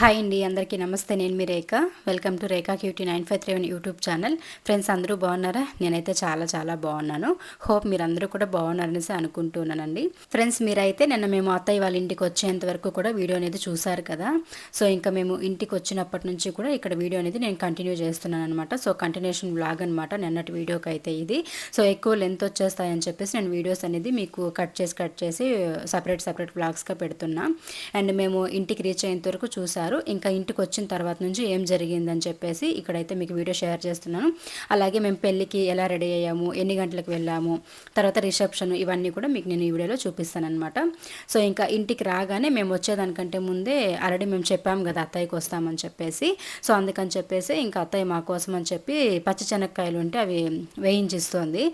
Hi అండి అందరికీ నమస్తే. నేను మీ Rekha. Welcome to Rekha cutie nine five three one YouTube channel. Friends అందరూ బాగున్నారా? నేనైతే చాలా చాలా బాగున్నాను. హోప్ మీరందరూ కూడా బాగున్నారనేసి అనుకుంటున్నానండి ఫ్రెండ్స్ మీరైతే నిన్న మేము అత్తయ్య వాళ్ళ ఇంటికి వచ్చేంత వరకు కూడా వీడియో అనేది చూసారు కదా. సో ఇంకా మేము ఇంటికి వచ్చినప్పటి నుంచి కూడా ఇక్కడ వీడియో అనేది నేను కంటిన్యూ చేస్తున్నాను అనమాట సో కంటిన్యూషన్ బ్లాగ్ అనమాట నిన్నటి వీడియోకి అయితే ఇది. సో ఎక్కువ లెంత్ వచ్చేస్తాయని చెప్పేసి నేను వీడియోస్ అనేది మీకు కట్ చేసి కట్ చేసి సపరేట్ సపరేట్ బ్లాగ్స్గా పెడుతున్నా. అండ్ మేము ఇంటికి రీచ్ అయ్యేంత వరకు చూసారు. ఇంకా ఇంటికి వచ్చిన తర్వాత నుంచి ఏం జరిగిందని చెప్పేసి ఇక్కడైతే మీకు వీడియో షేర్ చేస్తున్నాను. అలాగే మేము పెళ్ళికి ఎలా రెడీ అయ్యాము ఎన్ని గంటలకు వెళ్ళాము తర్వాత రిసెప్షన్ ఇవన్నీ కూడా మీకు నేను ఈ వీడియోలో చూపిస్తాను అనమాట సో ఇంకా ఇంటికి రాగానే మేము వచ్చేదానికంటే ముందే ఆల్రెడీ మేము చెప్పాము కదా అత్తయ్యకి వస్తామని చెప్పేసి. సో అందుకని చెప్పేసి ఇంకా అత్తయ్య మా కోసం అని చెప్పి పచ్చి శనక్కాయలు ఉంటే అవి వేయించిస్తుంది.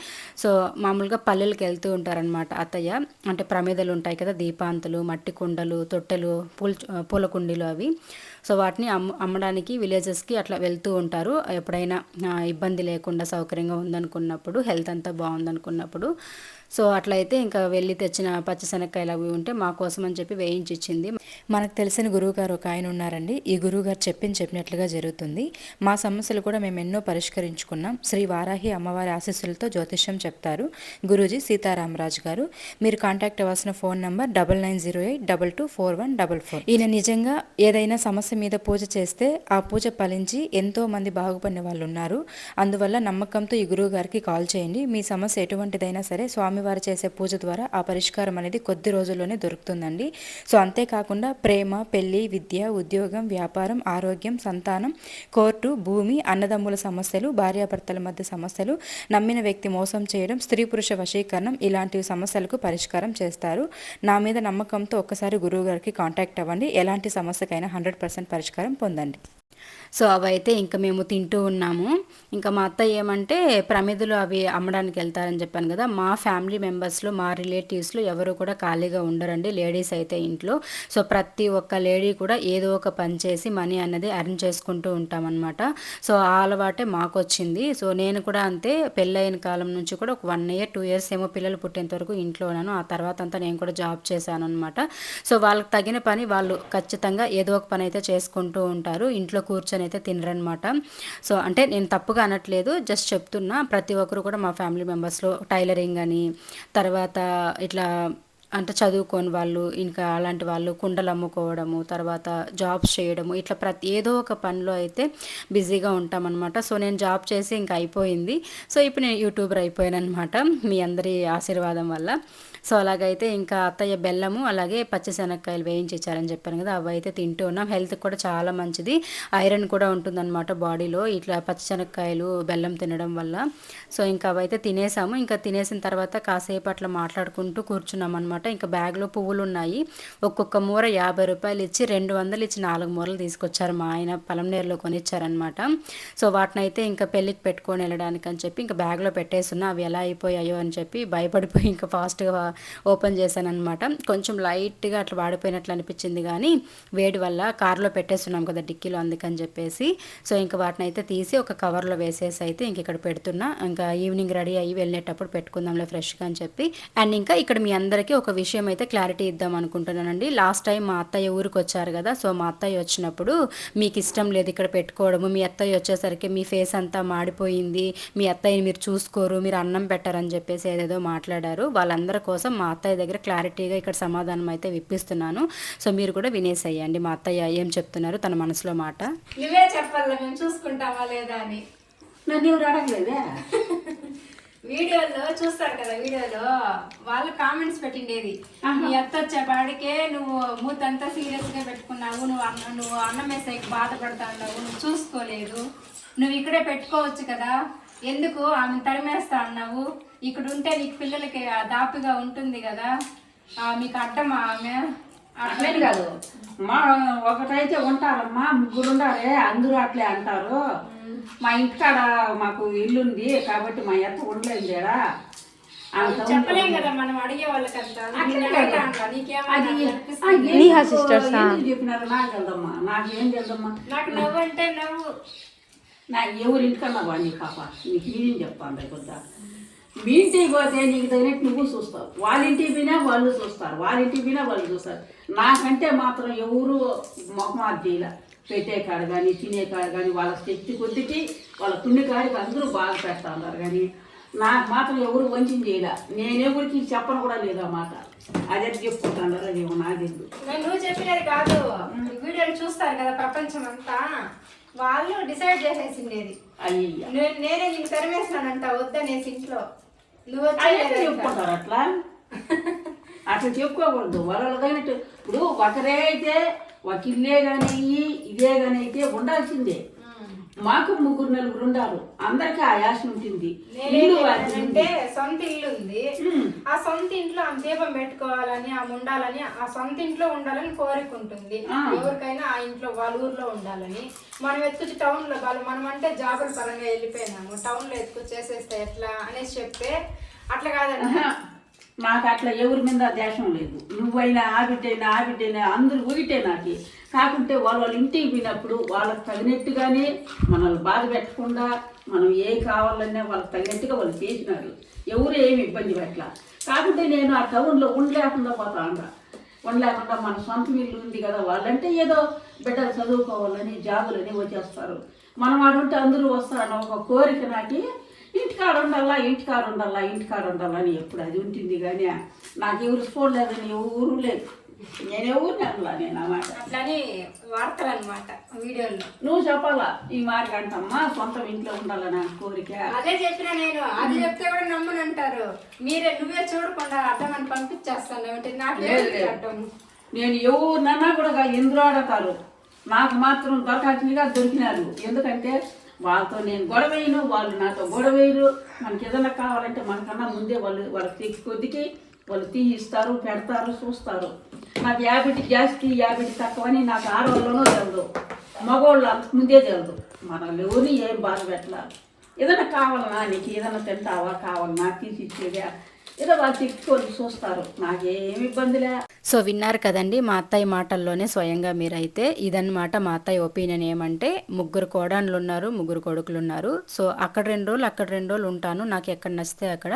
సో మామూలుగా పల్లెలకు వెళ్తూ ఉంటారనమాట అత్తయ్య. అంటే ప్రమేదలు ఉంటాయి కదా దీపాంతులు మట్టి కుండలు తొట్టెలు పూల పూల కుండీలు అవి. సో వాటిని అమ్ అమ్మడానికి విలేజెస్కి అట్లా వెళ్తూ ఉంటారు. ఎప్పుడైనా ఇబ్బంది లేకుండా సౌకర్యంగా ఉందనుకున్నప్పుడు హెల్త్ అంతా బాగుందనుకున్నప్పుడు సో అట్లయితే ఇంకా వెళ్ళి తెచ్చిన పచ్చిశనక్కాయలు అవి ఉంటే మా కోసం అని చెప్పి వేయించి ఇచ్చింది మనకు తెలిసిన గురువుగారు ఒక ఆయన ఉన్నారండి. ఈ గురువుగారు చెప్పింది చెప్పినట్లుగా జరుగుతుంది. మా సమస్యలు కూడా మేము ఎన్నో పరిష్కరించుకున్నాం. శ్రీ వారాహి అమ్మవారి ఆశీస్సులతో జ్యోతిష్యం చెప్తారు. గురూజీ సీతారామరాజు గారు మీరు కాంటాక్ట్ అవ్వాల్సిన phone number double nine zero eight double two four one double four. ఈయన నిజంగా ఏదైనా సమస్య మీద పూజ చేస్తే ఆ పూజ ఫలించి ఎంతో మంది బాగుపడిన వాళ్ళు ఉన్నారు. అందువల్ల నమ్మకంతో ఈ గురువు గారికి కాల్ చేయండి. మీ సమస్య ఎటువంటిదైనా సరే స్వామి స్వామివారు చేసే పూజ ద్వారా ఆ పరిష్కారం అనేది కొద్ది రోజుల్లోనే దొరుకుతుందండి. సో అంతేకాకుండా ప్రేమ పెళ్ళి విద్య ఉద్యోగం వ్యాపారం ఆరోగ్యం సంతానం కోర్టు భూమి అన్నదమ్ముల సమస్యలు భార్యాభర్తల మధ్య సమస్యలు నమ్మిన వ్యక్తి మోసం చేయడం స్త్రీ పురుష వశీకరణం ఇలాంటి సమస్యలకు పరిష్కారం చేస్తారు. నా మీద నమ్మకంతో ఒక్కసారి గురువు గారికి కాంటాక్ట్ అవ్వండి. ఎలాంటి సమస్యకైనా హండ్రెడ్ పర్సెంట్ పరిష్కారం పొందండి. సో అవైతే ఇంకా మేము తింటూ ఉన్నాము. ఇంకా మా అత్త ఏమంటే ప్రమిదలు అవి అమ్మడానికి వెళ్తారని చెప్పాను కదా. మా ఫ్యామిలీ మెంబర్స్లో మా రిలేటివ్స్లో ఎవరు కూడా ఖాళీగా ఉండరండి. లేడీస్ అయితే ఇంట్లో. సో ప్రతి ఒక్క లేడీ కూడా ఏదో ఒక పని చేసి మనీ అన్నది అర్న్ చేసుకుంటూ ఉంటామన్నమాట. సో ఆ అలవాటే మాకు వచ్చింది సో నేను కూడా అంతే పెళ్ళైన కాలం నుంచి కూడా ఒక వన్ ఇయర్ టూ ఇయర్స్ ఏమో పిల్లలు పుట్టేంత వరకు ఇంట్లో ఉన్నాను. ఆ తర్వాత అంతా నేను కూడా జాబ్ చేశాను అనమాట సో వాళ్ళకి తగిన పని వాళ్ళు ఖచ్చితంగా ఏదో ఒక పని అయితే చేసుకుంటూ ఉంటారు. ఇంట్లో కూర్చొని అయితే తినరనమాట. సో అంటే నేను తప్పుగా అనట్లేదు. జస్ట్ చెప్తున్నా ప్రతి ఒక్కరు కూడా మా ఫ్యామిలీ మెంబర్స్లో టైలరింగ్ అని తర్వాత ఇట్లా అంటే చదువుకోని వాళ్ళు ఇంకా అలాంటి వాళ్ళు కుండలు అమ్ముకోవడము తర్వాత జాబ్స్ చేయడము ఇట్లా ప్రతి ఏదో ఒక పనిలో అయితే బిజీగా ఉంటామన్నమాట సో నేను జాబ్ చేసి ఇంకా అయిపోయింది. సో ఇప్పుడు నేను యూట్యూబర్ అయిపోయాను అనమాట మీ అందరి ఆశీర్వాదం వల్ల. సో అలాగైతే ఇంకా అత్తయ్య బెల్లము అలాగే పచ్చిశనక్కాయలు వేయించారని చెప్పాను కదా అవి అయితే తింటూ ఉన్నాం. హెల్త్కి కూడా చాలా మంచిది. ఐరన్ కూడా ఉంటుందన్నమాట బాడీలో. ఇట్లా పచ్చిశనక్కాయలు బెల్లం తినడం వల్ల. సో ఇంకా అవైతే తినేసాము. ఇంకా తినేసిన తర్వాత కాసేపు అట్లా మాట్లాడుకుంటూ కూర్చున్నాం అనమాట ఇంకా బ్యాగ్లో పువ్వులు ఉన్నాయి ఒక్కొక్క మూర యాభై రూపాయలు ఇచ్చి రెండు వందలు ఇచ్చి నాలుగు మూరలు తీసుకొచ్చారు మా ఆయన. పొలంనేరులో కొనిచ్చారనమాట సో వాటిని అయితే ఇంకా పెళ్ళికి పెట్టుకొని వెళ్ళడానికి అని చెప్పి ఇంకా బ్యాగ్లో పెట్టేస్తున్నా. అవి ఎలా అయిపోయాయో అని చెప్పి భయపడిపోయి ఇంకా ఫాస్ట్గా ఓపెన్ చేశాను అనమాట కొంచెం లైట్గా అట్లా వాడిపోయినట్లు అనిపించింది కానీ వేడి వల్ల కారులో పెట్టేస్తున్నాం కదా డిక్కీలో అందుకని చెప్పేసి. సో ఇంకా వాటిని అయితే తీసి ఒక కవర్లో వేసేసి అయితే ఇంక ఇక్కడ పెడుతున్నా. ఇంకా ఈవినింగ్ రెడీ అయ్యి వెళ్ళేటప్పుడు పెట్టుకుందాంలే ఫ్రెష్గా అని చెప్పి. అండ్ ఇంకా ఇక్కడ మీ అందరికీ ఒక విషయం అయితే క్లారిటీ ఇద్దాం అనుకుంటున్నానండి. లాస్ట్ టైం మా అత్తయ్య ఊరికి వచ్చారు కదా సో మా అత్తయ్య వచ్చినప్పుడు మీకు ఇష్టం లేదు ఇక్కడ పెట్టుకోవడము. మీ అత్తయ్య వచ్చేసరికి మీ ఫేస్ అంతా మాడిపోయింది. మీ అత్తయ్యని మీరు చూసుకోరు మీరు అన్నం పెట్టారని చెప్పేసి ఏదేదో మాట్లాడారు. వాళ్ళందరి కోసం మా అత్తయ్య దగ్గర క్లారిటీగా ఇక్కడ సమాధానం అయితే విప్పిస్తున్నాను. సో మీరు కూడా వినేసేయండి. మా అత్తయ్య ఏం చెప్తున్నారు తన మనసులో మాట? నువ్వే చెప్పాలి మేము చూసుకుంటామా లేదా అని. నన్ను ఎవరు అడగలేదే? వీడియోలో చూస్తారు కదా వీడియోలో వాళ్ళు కామెంట్స్ పెట్టిండేది. నీ అత్త వచ్చేపాడికే నువ్వు మూతంతా సీరియస్గా పెట్టుకున్నావు నువ్వు అన్న నువ్వు అన్నం వేసేకి బాధపడతా ఉన్నావు నువ్వు చూసుకోలేదు. నువ్వు ఇక్కడే పెట్టుకోవచ్చు కదా. ఎందుకు? ఆమె తరిమేస్తా అన్నావు? ఇక్కడ ఉంటే నీకు పిల్లలకి ఆ దాపిగా ఉంటుంది కదా. ఆ, మీకు అడ్డమా ఆమె? అట్లేని కాదు. మా ఒకటైతే ఉంటారమ్మా ముగ్గురు ఉండారే అందరూ అట్లే అంటారు. మా ఇంటికాడ మాకు ఇల్లు ఉంది కాబట్టి మా ఎత్త ఉండలేదు కదా చెప్పినారు? నాకు వెళ్దమ్మా నాకు ఏం తెలుదమ్మా. నాకు నవ్వు అంటే నవ్వు. నా ఎవరింటికన్నా వాడి వాడిని పాప నీకు ఏం చెప్తాను కొద్దా మీ ఇంటికి పోతే నీకు తగినట్టు నువ్వు చూస్తావు. వాళ్ళ ఇంటికి పోయినా వాళ్ళు చూస్తారు. వాళ్ళ ఇంటికి పోయినా వాళ్ళు చూస్తారు. నాకంటే మాత్రం ఎవరు మొహమాది చేయలే. పెట్టే కాడ కానీ తినే కాడ కానీ వాళ్ళ శక్తి కొద్దికి వాళ్ళ తుణ్ణి కాడికి అందరూ బాగా పెడతా ఉన్నారు కానీ నాకు మాత్రం ఎవరు వంచిన చేయలే. నేనెవరికి చెప్పను కూడా లేదు ఆ మాట. అదే చెప్పుకుంటాను అది నాకు నువ్వు చెప్పినది కాదు. వీడియో వీడియోలు చూస్తారు కదా ప్రపంచం అంతా వాళ్ళు డిసైడ్ చేసేసిండేది. అయ్యయ్య. నేను- నేనే నీకు తరిమేసినానంట వద్దనేసి ఇంట్లో. నువ్వు అయ్యే వచ్చి చెప్పుకుంటారు అట్లా? అట్లా చెప్పుకోకూడదు. వాళ్ళు కానీ ఇప్పుడు ఒకరే అయితే ఒక ఇల్లే కానీ ఇదే కానీ అయితే ఉండాల్సిందే. మాకు ముగ్గురు నలుగురు ఉండాలి అందరికీ ఆ యాస ఉంటుంది అంటే సొంత ఇల్లు ఉంది. ఆ సొంత ఇంట్లో ఆమె దీపం పెట్టుకోవాలని ఆమె ఉండాలని ఆ సొంత ఇంట్లో ఉండాలని కోరిక ఉంటుంది. ఎవరికైనా ఆ ఇంట్లో వాళ్ళ ఊర్లో ఉండాలని. మనం ఎత్తుకొచ్చి టౌన్లో వాళ్ళు మనం అంటే జాబుల పరంగా వెళ్ళిపోయినాము. టౌన్లో ఎత్తుకొచ్చి చేసేస్తే ఎట్లా అనేసి చెప్తే అట్లా కాదండి. నాకు అట్లా ఎవరి మీద దేశం లేదు. నువ్వైనా ఆ బిడ్డైనా ఆ బిడ్డైనా అందరూ ఊరిటే నాకు. కాకుంటే వాళ్ళ వాళ్ళ ఇంటికి పోయినప్పుడు వాళ్ళకి తగినట్టుగానే మనల్ని బాధ పెట్టకుండా మనం ఏ కావాలన్నా వాళ్ళకి తగినట్టుగా వాళ్ళు చేసినారు. ఎవరు ఏమి ఇబ్బంది పెట్టల. కాకుంటే నేను ఆ టౌన్లో ఉండలేకుండా పోతా ఉండలేకుండా మన సొంత ఇల్లు ఉంది కదా వాళ్ళంటే ఏదో బిడ్డలు చదువుకోవాలని జాబులని వచ్చేస్తారు. మనం ఆడుంటే అందరూ వస్తారన్న ఒక కోరిక నాకి ఇంటికాడ ఉండాలా ఇంటికాడ ఉండాలా ఇంటికాడ ఉండాలా అని ఎప్పుడు అది ఉంటుంది కానీ నాకు ఎవరు చూడలేదని ఎవరు లేదు. నేను ఎవరిని అనలా నేను ఆ మాట. అట్లని వార్తలు అనమాట వీడియోలో. నువ్వు చెప్పాలా? ఈ మాట అంటమ్మా సొంతం ఇంట్లో ఉండాలని నా కోరిక? అదే చెప్పిన నేను. అది చెప్తే కూడా నమ్మను అంటారు. మీరే నువ్వే చూడకుండా అర్థమని పంపించేస్తాను. ఏమిటి నాకే. అర్థం? నేను ఎవరినన్నా కూడా ఎందులో ఆడతారు. నాకు మాత్రం దొరకాల్సిందిగా దొరికినారు. ఎందుకంటే వాళ్ళతో నేను గొడవేయను వాళ్ళు నాతో గొడవేయరు మనకి ఏదైనా కావాలంటే మనకన్నా ముందే వాళ్ళు వాళ్ళకి తెచ్చి కొద్దికి వాళ్ళు తీయిస్తారు పెడతారు చూస్తారు. నాకు యాభై జాస్తి యాభై తక్కువ అని నాకు ఆడవాళ్ళనో తెలదు. మగవాళ్ళు అంతకు ముందే తెలియదు మనల్ని ఎవరిని ఏం బాధ పెట్టాలి? ఏదైనా కావాలన్నా నీకు? ఏదైనా తింటావా? కావాలన్నా తీసి ఇచ్చేదా ఏదో వాళ్ళు తిట్టుకొని చూస్తారు. నాకేం ఇబ్బందిలే సో విన్నారు కదండి మా అత్తయ్య మాటల్లోనే స్వయంగా మీరైతే ఇదన్నమాట మా అత్తయ్య ఒపీనియన్ ఏమంటే ముగ్గురు కోడన్లు ఉన్నారు ముగ్గురు కొడుకులు ఉన్నారు సో అక్కడ రెండు రోజులు అక్కడ రెండు రోజులు ఉంటాను. నాకు ఎక్కడ నచ్చితే అక్కడ.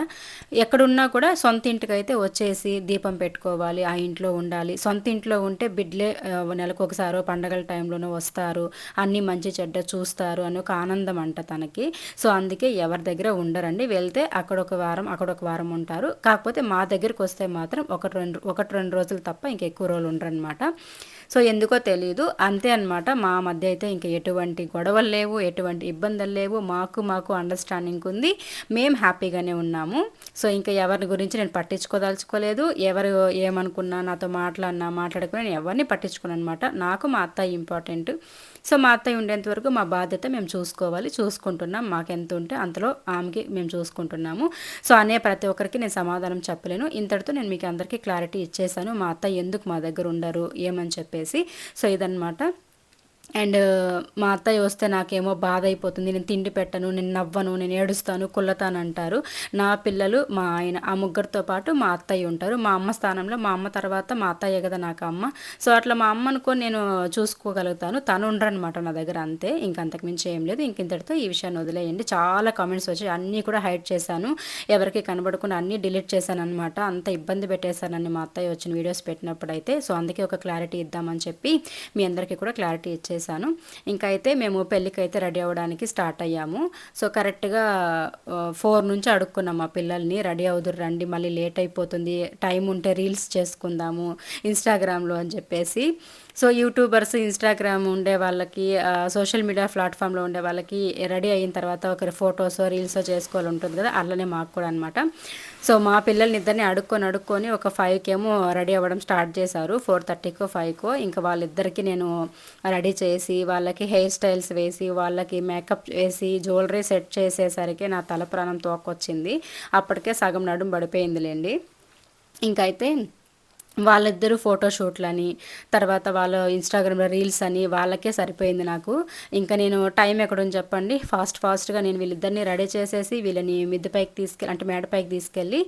ఎక్కడున్నా కూడా సొంత ఇంటికి అయితే వచ్చేసి దీపం పెట్టుకోవాలి ఆ ఇంట్లో ఉండాలి. సొంత ఇంట్లో ఉంటే బిడ్లే నెలకు ఒకసారో పండగల టైంలోనూ వస్తారు. అన్నీ మంచి చెడ్డ చూస్తారు అని ఒక ఆనందం అంట తనకి. సో అందుకే ఎవరి దగ్గర ఉండరండి. వెళ్తే అక్కడ ఒక వారం అక్కడ ఒక వారం ఉంటారు. కాకపోతే మా దగ్గరికి వస్తే మాత్రం ఒకటి రెండు ఒకటి రెండు రోజులు తప్ప ఇంక ఎక్కువ రోజులు ఉండరనమాట సో ఎందుకో తెలియదు అంతే అనమాట మా మధ్య అయితే ఇంకా ఎటువంటి గొడవలు లేవు ఎటువంటి ఇబ్బందులు లేవు. మాకు మాకు అండర్స్టాండింగ్ ఉంది. మేము హ్యాపీగానే ఉన్నాము. సో ఇంకా ఎవరి గురించి నేను పట్టించుకోదలుచుకోలేదు. ఎవరు ఏమనుకున్నా నాతో మాట్లాడినా మాట్లాడుకున్నా నేను ఎవరిని పట్టించుకున్నాను అనమాట నాకు మా అత్త ఇంపార్టెంట్ సో మా అత్తయ్య ఉండేంత వరకు మా బాధ్యత మేము చూసుకోవాలి. చూసుకుంటున్నాం. మాకు ఎంత ఉంటే అంతలో ఆమెకి మేము చూసుకుంటున్నాము. సో అనే ప్రతి ఒక్కరికి నేను సమాధానం చెప్పలేను. ఇంతటితో నేను మీకు అందరికీ క్లారిటీ ఇచ్చేసాను మా అత్తయ్య ఎందుకు మా దగ్గర ఉండరు? ఏమని చెప్పేసి. సో ఇదనమాట అండ్ మా అత్తయ్య వస్తే నాకేమో బాధ అయిపోతుంది నేను తిండి పెట్టను నేను నవ్వను నేను ఏడుస్తాను కుల్లతాను అంటారు నా పిల్లలు మా ఆయన ఆ ముగ్గురితో పాటు మా అత్తయ్య ఉంటారు. మా అమ్మ స్థానంలో మా అమ్మ తర్వాత మా అత్తయ్య కదా నాకు అమ్మ. సో అట్లా మా అమ్మ అనుకొని నేను చూసుకోగలుగుతాను. తను ఉండరనమాట నా దగ్గర అంతే. ఇంక అంతకుమించి ఏం లేదు. ఇంక ఇంతటితో ఈ విషయాన్ని వదిలేయండి. చాలా కామెంట్స్ వచ్చి అన్నీ కూడా హైడ్ చేశాను. ఎవరికి కనబడకుండా అన్నీ డిలీట్ చేశాను అనమాట అంత ఇబ్బంది పెట్టేశానని మా అత్తయ్య వచ్చిన వీడియోస్ పెట్టినప్పుడైతే. సో అందుకే ఒక క్లారిటీ ఇద్దామని చెప్పి మీ అందరికీ కూడా క్లారిటీ చేశాను. ఇంకా అయితే మేము పెళ్ళికి అయితే రెడీ అవ్వడానికి స్టార్ట్ అయ్యాము. సో కరెక్ట్గా ఫోర్ నుంచి అడుక్కున్నాం మా పిల్లల్ని. రెడీ అవుదురు రండి మళ్ళీ లేట్ అయిపోతుంది టైం ఉంటే రీల్స్ చేసుకుందాము ఇన్స్టాగ్రామ్లో అని చెప్పేసి. సో యూట్యూబర్స్ ఇన్స్టాగ్రామ్ ఉండే వాళ్ళకి సోషల్ మీడియా ప్లాట్ఫామ్లో ఉండే వాళ్ళకి రెడీ అయిన తర్వాత ఒకరి ఫొటోస్ రీల్స్ చేసుకోవాలి ఉంటుంది కదా అలానే మాకు కూడా అనమాట సో మా పిల్లల్ని ఇద్దరిని అడుక్కొని అడుక్కొని ఒక ఫైవ్కి ఏమో రెడీ అవ్వడం స్టార్ట్ చేశారు. ఫోర్ థర్టీకో ఫైవ్కో. ఇంకా వాళ్ళిద్దరికీ నేను రెడీ చేసి వాళ్ళకి హెయిర్ స్టైల్స్ వేసి వాళ్ళకి మేకప్ వేసి జ్యువెలరీ సెట్ చేసేసరికి నా తల ప్రాణం తోకొచ్చింది. అప్పటికే సగం నడుం పడిపోయిందిలేండి. ఇంకైతే వాళ్ళిద్దరూ ఫోటోషూట్లని తర్వాత వాళ్ళ ఇన్స్టాగ్రామ్లో రీల్స్ అని వాళ్ళకే సరిపోయింది నాకు. ఇంకా నేను టైం ఎక్కడుంది చెప్పండి? ఫాస్ట్ ఫాస్ట్గా నేను వీళ్ళిద్దరిని రెడీ చేసేసి వీళ్ళని మిద్దె పైకి తీసుకెళ్ళి అంటే మేడపైకి తీసుకెళ్ళి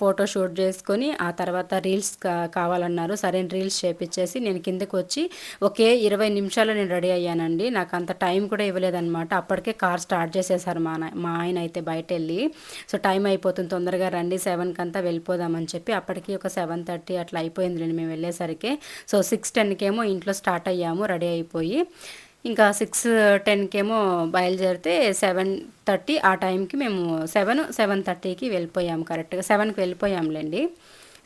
ఫోటో షూట్ చేసుకొని ఆ తర్వాత రీల్స్ కావాలన్నారు. సరైన రీల్స్ చేపించేసి నేను కిందకి వచ్చి ఒకే ఇరవై నిమిషాలు నేను రెడీ అయ్యానండి. నాకు అంత టైం కూడా ఇవ్వలేదన్నమాట. అప్పటికే కార్ స్టార్ట్ చేసేసారు మా మా ఆయన అయితే బయట వెళ్ళి సో టైం అయిపోతుంది తొందరగా రండి సెవెన్కి అంతా వెళ్ళిపోదామని చెప్పి అప్పటికి ఒక సెవెన్ థర్టీ అట్లా అయిపోయింది మేము వెళ్ళేసరికి. సో సిక్స్ టెన్కేమో ఇంట్లో స్టార్ట్ అయ్యాము రెడీ అయిపోయి. ఇంకా సిక్స్ టెన్కేమో బయలుదేరితే సెవెన్ థర్టీ ఆ టైంకి మేము సెవెన్ సెవెన్ థర్టీకి వెళ్ళిపోయాము కరెక్ట్గా సెవెన్కి వెళ్ళిపోయాంలేండి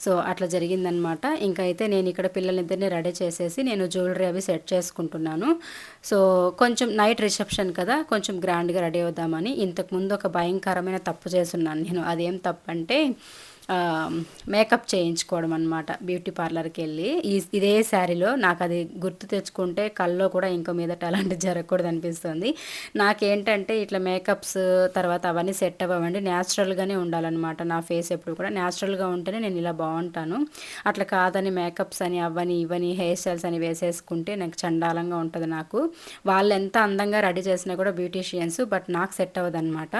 సో అట్లా జరిగిందనమాట. ఇంకా అయితే నేను ఇక్కడ పిల్లలిద్దరిని రెడీ చేసేసి నేను జ్యువెలరీ అవి సెట్ చేసుకుంటున్నాను. సో కొంచెం నైట్ రిసెప్షన్ కదా కొంచెం గ్రాండ్గా రెడీ అవుదామని. ఇంతకుముందు ఒక భయంకరమైన తప్పు చేస్తున్నాను నేను. అదేం తప్పు అంటే మేకప్ చేయించుకోవడం అనమాట బ్యూటీ పార్లర్కి వెళ్ళి. ఈ ఇదే శారీలో నాకు అది గుర్తు తెచ్చుకుంటే కల్లో కూడా ఇంకో మీదట అలాంటి జరగకూడదు అనిపిస్తుంది. నాకేంటంటే ఇట్లా మేకప్స్ తర్వాత అవన్నీ సెట్ అవ్వండి న్యాచురల్గానే ఉండాలన్నమాట నా ఫేస్ ఎప్పుడు కూడా. న్యాచురల్గా ఉంటేనే నేను ఇలా బాగుంటాను. అట్లా కాదని మేకప్స్ అని అవని ఇవని హెయిర్ స్టైల్స్ అని వేసేసుకుంటే నాకు చండాలంగా ఉంటుంది నాకు. వాళ్ళు ఎంత అందంగా రెడీ చేసినా కూడా బ్యూటీషియన్స్ బట్ నాకు సెట్ అవ్వదు అనమాట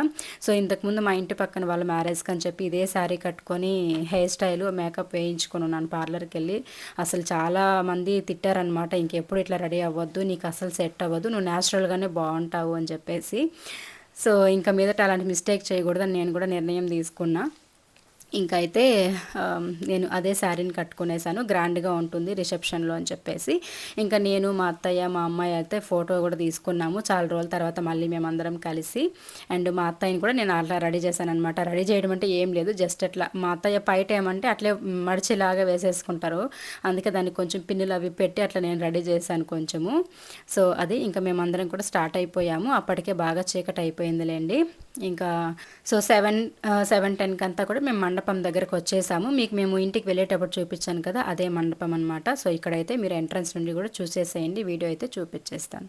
సో ఇంతకుముందు మా ఇంటి పక్కన వాళ్ళ మ్యారేజ్కి అని చెప్పి ఇదే శారీ కట్టుకొని హెయిర్ స్టైల్ మేకప్ వేయించుకుని ఉన్నాను పార్లర్కి వెళ్ళి అసలు చాలా మంది తిట్టారనమాట ఇంకెప్పుడు ఇట్లా రెడీ అవ్వద్దు నీకు అసలు సెట్ అవ్వదు నువ్వు న్యాచురల్గానే బాగుంటావు అని చెప్పేసి. సో ఇంకా మీదట అలాంటి మిస్టేక్ చేయకూడదని నేను కూడా నిర్ణయం తీసుకున్నా. ఇంకా అయితే నేను అదే శారీని కట్టుకునేసాను. గ్రాండ్గా ఉంటుంది రిసెప్షన్లో అని చెప్పేసి. ఇంకా నేను మా అత్తయ్య మా అమ్మాయి అయితే ఫోటో కూడా తీసుకున్నాము. చాలా రోజుల తర్వాత మళ్ళీ మేమందరం కలిసి. అండ్ మా అత్తయ్యని కూడా నేను అట్లా రెడీ చేశాను అనమాట రెడీ చేయడం అంటే ఏం లేదు. జస్ట్ అట్లా మా అత్తయ్య పైట ఏమంటే అట్లే మడిచిలాగా వేసేసుకుంటారు. అందుకే దానికి కొంచెం పిన్నులు అవి పెట్టి అట్లా నేను రెడీ చేశాను కొంచెము. సో అది ఇంకా మేమందరం కూడా స్టార్ట్ అయిపోయాము. అప్పటికే బాగా చీకటి అయిపోయిందిలేండి. ఇంకా సో సెవెన్ సెవెన్ టెన్కి అంతా కూడా మేము మండపం దగ్గరకు వచ్చేసాము. మీకు మేము ఇంటికి వెళ్ళేటప్పుడు చూపించాను కదా అదే మండపం అనమాట సో ఇక్కడైతే మీరు ఎంట్రన్స్ నుండి కూడా చూసేసేయండి వీడియో అయితే చూపించేస్తాను.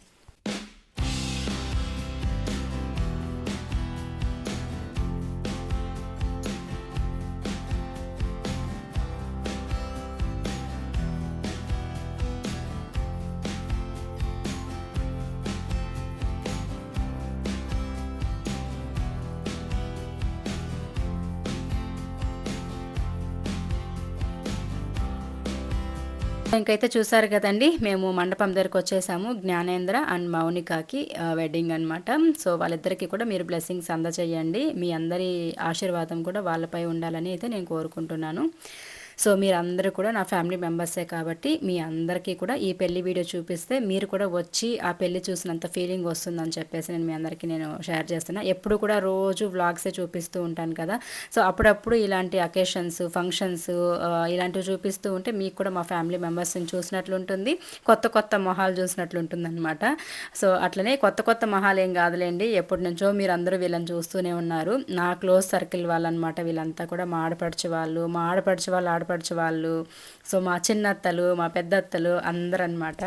ఇంకైతే చూసారు కదండి మేము మండపం దగ్గరకు వచ్చేసాము జ్ఞానేంద్ర అండ్ మౌనికాకి వెడ్డింగ్ అనమాట సో వాళ్ళిద్దరికీ కూడా మీరు బ్లెస్సింగ్స్ అందచేయండి మీ అందరి ఆశీర్వాదం కూడా వాళ్ళపై ఉండాలని అయితే నేను కోరుకుంటున్నాను. సో మీరందరూ కూడా నా ఫ్యామిలీ మెంబర్సే కాబట్టి మీ అందరికీ కూడా ఈ పెళ్ళి వీడియో చూపిస్తే మీరు కూడా వచ్చి ఆ పెళ్ళి చూసినంత ఫీలింగ్ వస్తుందని చెప్పేసి నేను మీ అందరికీ నేను షేర్ చేస్తున్నా. ఎప్పుడు కూడా రోజు వ్లాగ్సే చూపిస్తూ ఉంటాను కదా. సో అప్పుడప్పుడు ఇలాంటి అకేషన్స్ ఫంక్షన్స్ ఇలాంటివి చూపిస్తూ ఉంటే మీకు కూడా మా ఫ్యామిలీ మెంబర్స్ని చూసినట్లు ఉంటుంది కొత్త కొత్త మొహాలు చూసినట్లు అనమాట సో అట్లనే కొత్త కొత్త మొహాలు ఏం కాదులేండి. ఎప్పటి నుంచో మీరు అందరూ వీళ్ళని చూస్తూనే ఉన్నారు. నా క్లోజ్ సర్కిల్ వాళ్ళనమాట వీళ్ళంతా కూడా మా ఆడపడిచే వాళ్ళు. మా ఆడపడిచే వాళ్ళు ఆడపడుచు వాళ్ళు సో మా చిన్నత్తలు మా పెద్దత్తలు అందరూ అనమాట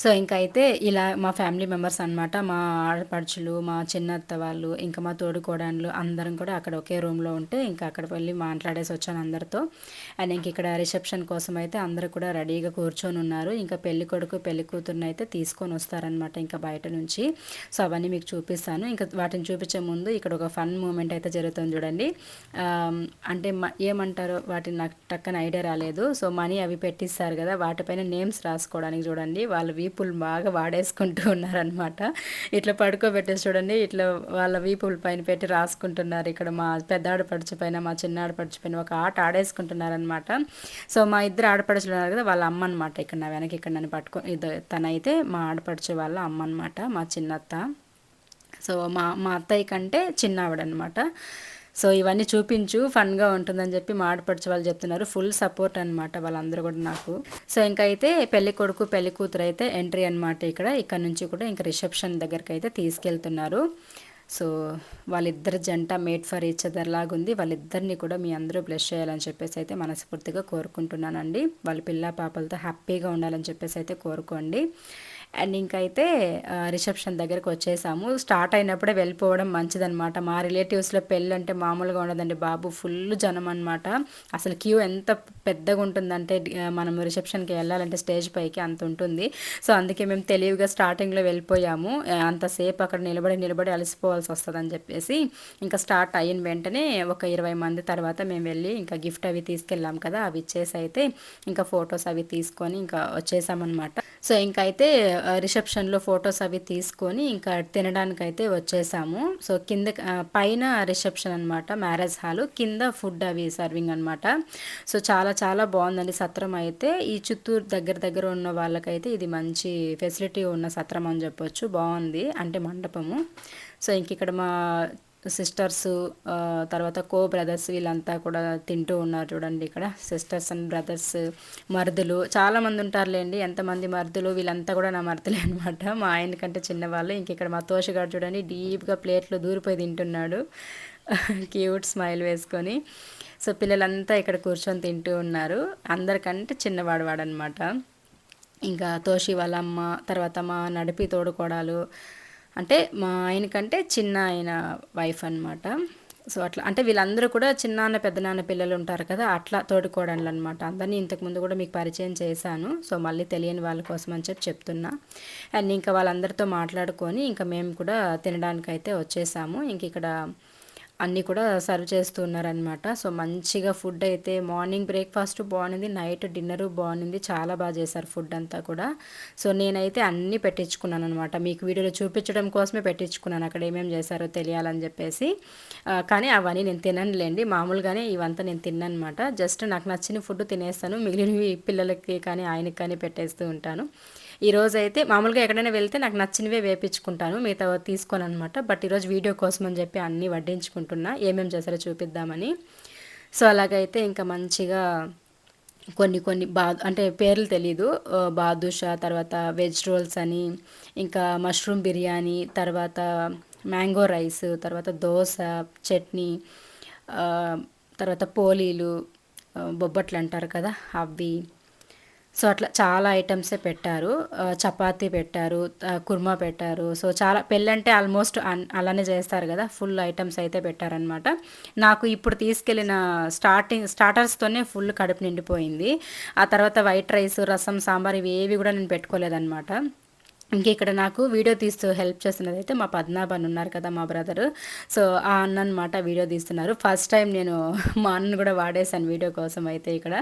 సో ఇంకా అయితే ఇలా మా ఫ్యామిలీ మెంబర్స్ అన్నమాట మా ఆడపడుచులు మా చిన్నత్త వాళ్ళు ఇంకా మా తోడుకోడన్లు అందరం కూడా అక్కడ ఒకే రూమ్లో ఉంటే ఇంకా అక్కడ వెళ్ళి మాట్లాడేసి వచ్చాను అందరితో. అండ్ ఇంక ఇక్కడ రిసెప్షన్ కోసం అయితే అందరూ కూడా రెడీగా కూర్చొని ఉన్నారు. ఇంకా పెళ్ళి కొడుకు పెళ్ళి కూతురుని అయితే తీసుకొని వస్తారనమాట ఇంకా బయట నుంచి. సో అవన్నీ మీకు చూపిస్తాను. ఇంకా వాటిని చూపించే ముందు ఇక్కడ ఒక ఫన్ మూమెంట్ అయితే జరుగుతుంది చూడండి. అంటే ఏమంటారు ఏమంటారో వాటిని నాకు టక్కన ఐడియా రాలేదు. సో మనీ అవి పెట్టిస్తారు కదా వాటిపైన నేమ్స్ రాసుకోవడానికి చూడండి. వాళ్ళ వీపులు బాగా వాడేసుకుంటూ ఉన్నారనమాట ఇట్లా పడుకోబెట్టేసి చూడండి ఇట్లా వాళ్ళ వీపుల పైన పెట్టి రాసుకుంటున్నారు. ఇక్కడ మా పెద్ద ఆడపడుచు పైన మా చిన్న ఆడపడుచు పైన ఒక ఆట ఆడేసుకుంటున్నారనమాట సో మా ఇద్దరు ఆడపడుచులు ఉన్నారు కదా వాళ్ళ అమ్మ అనమాట ఇక్కడ నా వెనక ఇక్కడ నన్ను పట్టుకో ఇది తనైతే మా ఆడపడుచు వాళ్ళ అమ్మ అనమాట మా చిన్నత్త. సో మా మా అత్తయ్య కంటే చిన్నవిడనమాట సో ఇవన్నీ చూపించు ఫన్గా ఉంటుందని చెప్పి మా ఆడపడుచు వాళ్ళు చెప్తున్నారు. ఫుల్ సపోర్ట్ అనమాట వాళ్ళందరూ కూడా నాకు. సో ఇంకా అయితే పెళ్ళి కొడుకు పెళ్ళి కూతురు అయితే ఎంట్రీ అనమాట ఇక్కడ. ఇక్కడ నుంచి కూడా ఇంకా రిసెప్షన్ దగ్గరికి అయితే తీసుకెళ్తున్నారు. సో వాళ్ళిద్దరు జంట మేడ్ ఫర్ ఈచ్ అదర్ లాగా ఉంది వాళ్ళిద్దరిని కూడా మీ అందరూ బ్లెస్ చేయాలని చెప్పేసి అయితే మనస్ఫూర్తిగా కోరుకుంటున్నానండి. వాళ్ళ పిల్ల పాపలతో హ్యాపీగా ఉండాలని చెప్పేసి అయితే కోరుకోండి. అండ్ ఇంకైతే రిసెప్షన్ దగ్గరకు వచ్చేసాము. స్టార్ట్ అయినప్పుడే వెళ్ళిపోవడం మంచిదనమాట మా రిలేటివ్స్లో పెళ్ళి అంటే మామూలుగా ఉండదండి బాబు. ఫుల్ జనం అనమాట అసలు క్యూ ఎంత పెద్దగా ఉంటుందంటే మనం రిసెప్షన్కి వెళ్ళాలంటే స్టేజ్ పైకి అంత ఉంటుంది. సో అందుకే మేము తెలివిగా స్టార్టింగ్లో వెళ్ళిపోయాము. అంతసేపు అక్కడ నిలబడి నిలబడి అలసిపోవాల్సి వస్తుందని చెప్పేసి ఇంకా స్టార్ట్ అయిన వెంటనే ఒక ఇరవై మంది తర్వాత మేము వెళ్ళి ఇంకా గిఫ్ట్ అవి తీసుకెళ్ళాం కదా అవి ఇచ్చేసి అయితే ఇంకా ఫొటోస్ అవి తీసుకొని ఇంకా వచ్చేసామన్నమాట. సో ఇంకైతే అయితే రిసెప్షన్లో ఫొటోస్ అవి తీసుకొని ఇంకా తినడానికి అయితే వచ్చేసాము. సో కింద పైన రిసెప్షన్ అనమాట మ్యారేజ్ హాల్ కింద ఫుడ్ అవి సర్వింగ్ అనమాట సో చాలా చాలా బాగుందండి సత్రం అయితే. ఈ చిత్తూరు దగ్గర దగ్గర ఉన్న వాళ్ళకైతే ఇది మంచి ఫెసిలిటీ ఉన్న సత్రం అని చెప్పొచ్చు. బాగుంది. అంటే మండపము. సో ఇంక ఇక్కడ మా సిస్టర్స్ తర్వాత కో బ్రదర్స్ వీళ్ళంతా కూడా తింటూ ఉన్నారు చూడండి ఇక్కడ. సిస్టర్స్ అండ్ బ్రదర్స్ మరుదులు. చాలామంది ఉంటారులేండి. ఎంతమంది మరుదులు వీళ్ళంతా కూడా నా మరుదులే అనమాట మా ఆయన కంటే చిన్నవాళ్ళు. ఇంక ఇక్కడ మా తోషగాడు చూడండి డీప్గా ప్లేట్లో దూరిపోయి తింటున్నాడు. క్యూట్ స్మైల్ వేసుకొని. సో పిల్లలంతా ఇక్కడ కూర్చొని తింటూ ఉన్నారు. అందరికంటే చిన్నవాడు వాడనమాట ఇంకా తోషి వాళ్ళ అమ్మ తర్వాత మా నడిపి తోడుకోడాలు అంటే మా ఆయన కంటే చిన్న ఆయన వైఫ్ అన్నమాట. సో అట్లా అంటే వీళ్ళందరూ కూడా చిన్నాన్న పెద్దనాన్న పిల్లలు ఉంటారు కదా అట్లా తోడుకోవడంలో అనమాట అందరినీ ఇంతకుముందు కూడా మీకు పరిచయం చేశాను. సో మళ్ళీ తెలియని వాళ్ళ కోసం అని చెప్పి చెప్తున్నా. అండ్ ఇంకా వాళ్ళందరితో మాట్లాడుకొని ఇంకా మేము కూడా తినడానికైతే వచ్చేసాము. ఇంక ఇక్కడ అన్నీ కూడా సర్వ్ చేస్తూ ఉన్నారనమాట సో మంచిగా ఫుడ్ అయితే మార్నింగ్ బ్రేక్ఫాస్ట్ బాగుంది నైట్ డిన్నరు బాగుంది చాలా బాగా చేశారు ఫుడ్ అంతా కూడా. సో నేనైతే అన్నీ పెట్టించుకున్నాను అనమాట మీకు వీడియోలో చూపించడం కోసమే పెట్టించుకున్నాను అక్కడ ఏమేమి చేశారో తెలియాలని చెప్పేసి. కానీ అవన్నీ నేను తిననులేండి మామూలుగానే ఇవంతా నేను తిన్నానమాట జస్ట్ నాకు నచ్చిన ఫుడ్ తినేస్తాను మిగిలినవి పిల్లలకి కానీ ఆయనకి కానీ పెట్టేస్తూ ఉంటాను. ఈరోజు అయితే మామూలుగా ఎక్కడైనా వెళ్తే నాకు నచ్చినవే వేపించుకుంటాను మిగతా తీసుకోను అనమాట బట్ ఈరోజు వీడియో కోసం అని చెప్పి అన్నీ వడ్డించుకుంటున్నా. ఏమేమి చేశారో చూపిద్దామని. సో అలాగైతే ఇంకా మంచిగా కొన్ని కొన్ని బా అంటే పేర్లు తెలీదు. బాదుషా తర్వాత వెజ్ రోల్స్ అని ఇంకా మష్రూమ్ బిర్యానీ తర్వాత మ్యాంగో రైస్ తర్వాత దోశ చట్నీ తర్వాత పోలీలు బొబ్బట్లు అంటారు కదా అవి. సో అట్లా చాలా ఐటమ్సే పెట్టారు. చపాతి చపాతీ పెట్టారు కుర్మా పెట్టారు. సో చాలా పెళ్ళంటే ఆల్మోస్ట్ అన్- అలానే చేస్తారు కదా ఫుల్ ఐటమ్స్ అయితే పెట్టారనమాట నాకు ఇప్పుడు తీసుకెళ్ళిన స్టార్టింగ్ స్టార్టర్స్తోనే ఫుల్ కడుపు నిండిపోయింది. ఆ తర్వాత వైట్ రైస్ రసం సాంబార్ ఇవి ఏవి కూడా నేను పెట్టుకోలేదన్నమాట. ఇంక ఇక్కడ నాకు వీడియో తీస్తూ హెల్ప్ చేస్తున్నది అయితే మా పద్మనాభ అని ఉన్నారు కదా మా బ్రదరు. సో ఆ అన్న అనమాట వీడియో తీస్తున్నారు. ఫస్ట్ టైం నేను మా అన్నను కూడా వాడేసాను వీడియో కోసం అయితే ఇక్కడ.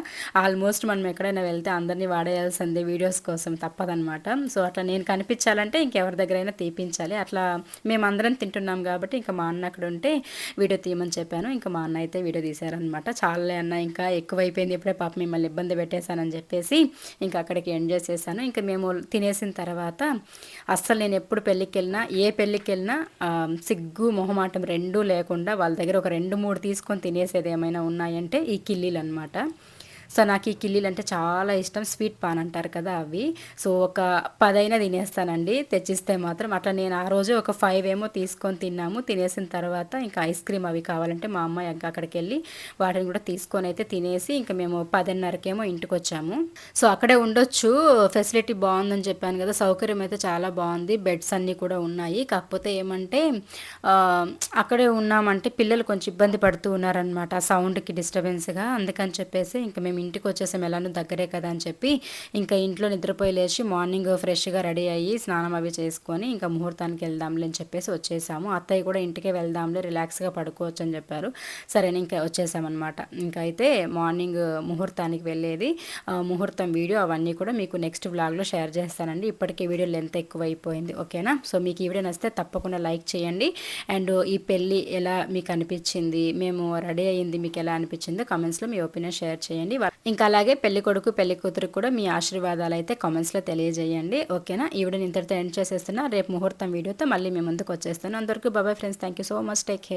ఆల్మోస్ట్ మనం ఎక్కడైనా వెళ్తే అందరినీ వాడేయాల్సిందే వీడియోస్ కోసం తప్పదనమాట సో అట్లా నేను కనిపించాలంటే ఇంకెవరి దగ్గరైనా తీపించాలి. అట్లా మేమందరం తింటున్నాం కాబట్టి ఇంకా మా అన్న అక్కడ ఉంటే వీడియో తీయమని చెప్పాను. ఇంకా మా అన్న అయితే వీడియో తీశారనమాట చాలే అన్న ఇంకా ఎక్కువైపోయింది ఇప్పుడే పాప మిమ్మల్ని ఇబ్బంది పెట్టేశానని చెప్పేసి ఇంకా అక్కడికి ఎండ్ చేసేసాను ఇంకా మేము తినేసిన తర్వాత అస్సలు నేను ఎప్పుడు పెళ్ళికి వెళ్ళినా ఏ పెళ్ళికి వెళ్ళినా సిగ్గు మొహమాటం రెండూ లేకుండా వాళ్ళ దగ్గర ఒక రెండు మూడు తీసుకొని తినేసేది ఏమైనా ఉన్నాయంటే ఈ కిల్లీలు అనమాట సో నాకు ఈ కిల్లీలు అంటే చాలా ఇష్టం. స్వీట్ పాన్ అంటారు కదా అవి. సో ఒక పదైనా తినేస్తానండి. తెచ్చిస్తే మాత్రం అట్లా నేను ఆ రోజు ఒక ఫైవ్ ఏమో తీసుకొని తిన్నాము. తినేసిన తర్వాత ఇంకా ఐస్ క్రీమ్ అవి కావాలంటే మా అమ్మాయి ఇంకా అక్కడికి వెళ్ళి వాటిని కూడా తీసుకొని అయితే తినేసి ఇంకా మేము పదిన్నరకేమో ఇంటికి వచ్చాము సో అక్కడే ఉండొచ్చు. ఫెసిలిటీ బాగుందని చెప్పాను కదా. సౌకర్యం అయితే చాలా బాగుంది. బెడ్స్ అన్నీ కూడా ఉన్నాయి. కాకపోతే ఏమంటే అక్కడే ఉన్నామంటే పిల్లలు కొంచెం ఇబ్బంది పడుతూ ఉన్నారనమాట సౌండ్కి డిస్టర్బెన్స్గా. అందుకని చెప్పేసి ఇంకా మేము ఇంటికి వచ్చేసాం ఎలానో దగ్గరే కదా అని చెప్పి ఇంకా ఇంట్లో నిద్రపోయి లేచి మార్నింగ్ ఫ్రెష్గా రెడీ అయ్యి స్నానం అవి చేసుకొని ఇంకా ముహూర్తానికి వెళ్దాంలే అని చెప్పేసి వచ్చేసాము. అత్తయ్య కూడా ఇంటికే వెళ్దాంలే రిలాక్స్గా పడుకోవచ్చు అని చెప్పారు. సరే ఇంకా వచ్చేసామన్నమాట. ఇంకా అయితే మార్నింగ్ ముహూర్తానికి వెళ్ళేది. ముహూర్తం వీడియో అవన్నీ కూడా మీకు నెక్స్ట్ వ్లాగ్లో షేర్ చేస్తానండి. ఇప్పటికే వీడియో లెంత్ ఎక్కువ అయిపోయింది ఓకేనా? సో మీకు ఈ వీడియో నచ్చితే తప్పకుండా లైక్ చేయండి. అండ్ ఈ పెళ్ళి ఎలా మీకు అనిపించింది మేము రెడీ అయ్యింది మీకు ఎలా అనిపించిందో కామెంట్స్లో మీ ఒపీనియన్ షేర్ చేయండి. ఇంకా అలాగే పెళ్ళి కొడుకు పెళ్ళి కూతురు కూడా మీ ఆశీర్వాదాలు అయితే కామెంట్స్లో తెలియజేయండి. ఓకేనా? ఈ వీడియోని ఇంతటితో ఎండ్ చేసేస్తున్నా. రేపు ముహూర్తం వీడియోతో మళ్ళీ మీ ముందుకు వచ్చేస్తాను. అందరికీ bye bye friends. Thank you so much. Take care.